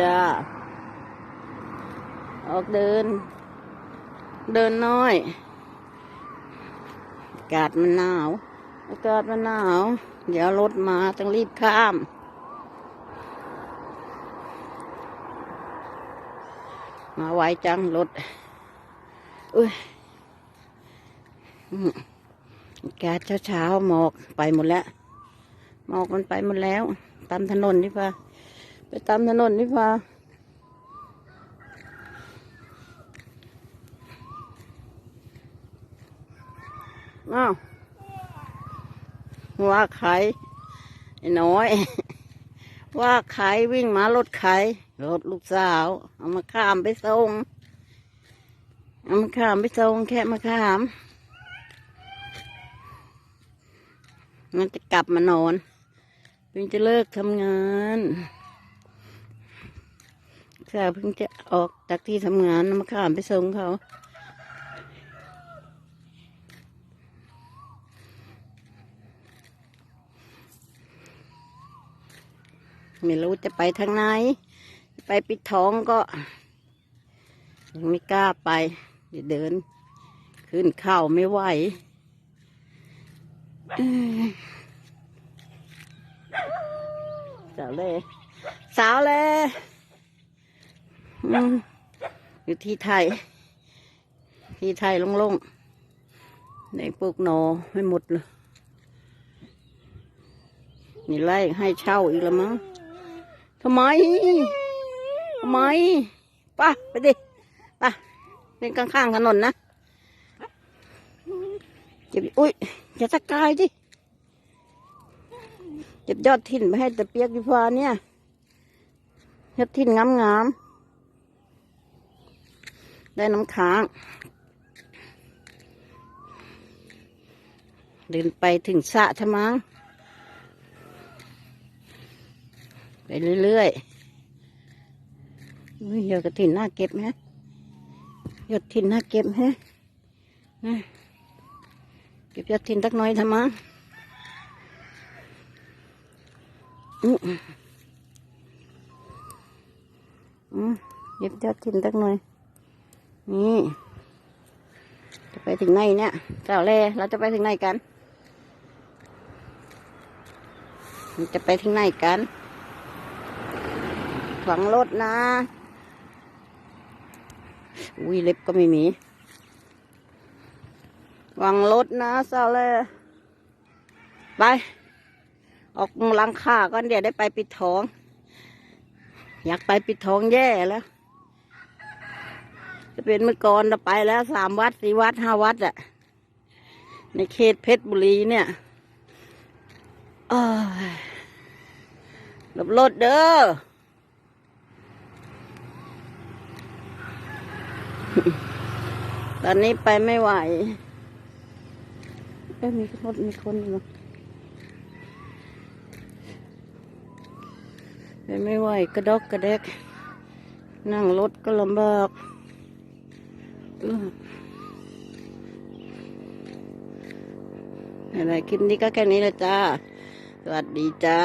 จ้า ออกเดิน เดินน้อย อากาศมันหนาว อากาศมันหนาว เดี๋ยวรถมาต้องรีบข้าม มาไวจังรถอุ้ยอากาศเช้าๆหมอกไปหมดแล้ว หมอกมันไปหมดแล้ว ตามถนนนี่พา ไปตามถนนนี่พาอ้าวว่าใครไอ้น้อย ว่าใครวิ่งมารถใครรถลูกสาว เอามาข้ามไปส่งเอามาข้ามไปส่งแค่มาข้าม มันจะกลับมานอนเพิ่งจะเลิกทำงาน สาวเพิ่งจะออกจากที่ทำงานมาข้ามไปส่งเขาไม่รู้จะไปทางไหน ไปปิดท้องก็ ยังไม่กล้าไปเดี๋ยวเดิน ขึ้นเข่าไม่ไหวสาวเลยสาวเลย อยู่ที่ไทย ที่ไทยโล่งๆในปลูกหนอไม่หมดเลย นี่ไล่ให้เช่าอีกแล้วมั้งทำไมทำไมป่ะไปดิป่ะเป็นข้างๆถนนนะเจ็บอุ้ยอย่าตะกายดิเจ็บยอดทิ่นไปให้แต่เปียกดีฟ้าเนี่ยยอดทิ่นงามๆ ได้น้ำค้าง เดินไปถึงสะทมังไปเรื่อยๆอุ้ยยอดกระถินน่าเก็บฮะยอดถินน่าเก็บฮะนะเก็บยอดถินตักน้อยทำมาอืมอืมเก็บยอดถินตักหน่อย นี่จะไปถึงไหนเนี่ยเจ้าเล่เราจะไปถึงไหนกันจะไปถึงไหนกันฝังรถนะ อุ้ยเล็บก็ไม่มีฝังรถนะซาเลยไป ออกลังคาก่อนเดี๋ยวได้ไปปิดท้อง อยากไปปิดท้องแย่แล้ว จะเป็นเมื่อก่อนเราไปแล้วสามวัดสี่วัดห้าวัดอะในเขตเพชรบุรีเนี่ยหลบรถเด้อตอนนี้ไปไม่ไหวเอ้ยมีรถมีคนอยู่ไปไม่ไหวกระดอกกระเด็ก นั่งรถก็ลำบาก อื้อะไรคลิปนี้ก็แค่นี้แหละจ้า สวัสดีจ้า